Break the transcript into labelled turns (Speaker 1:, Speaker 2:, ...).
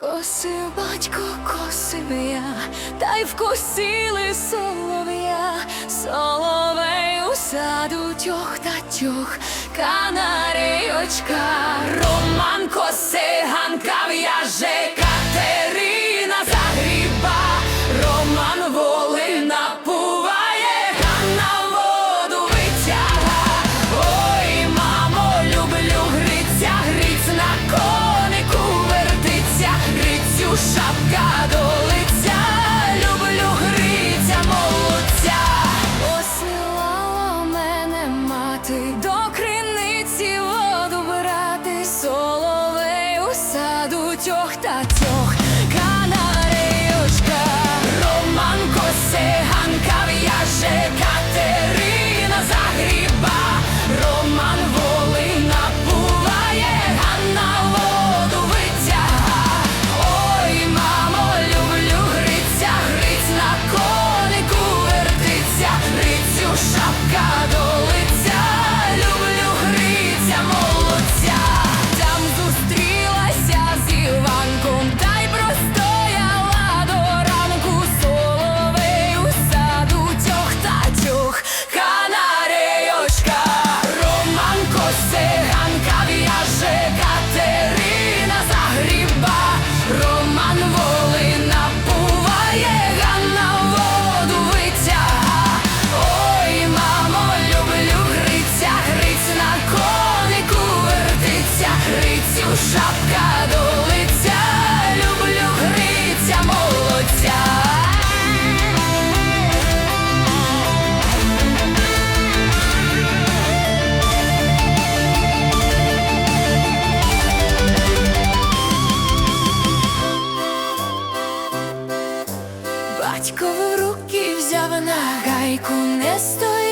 Speaker 1: Коси, батько, косив я, та й вкосили солов'я, соловей у саду тьох та тьох, канаріочка, Роман коси, ганка в'яже. батькову руки взяв на гайку не стоїть.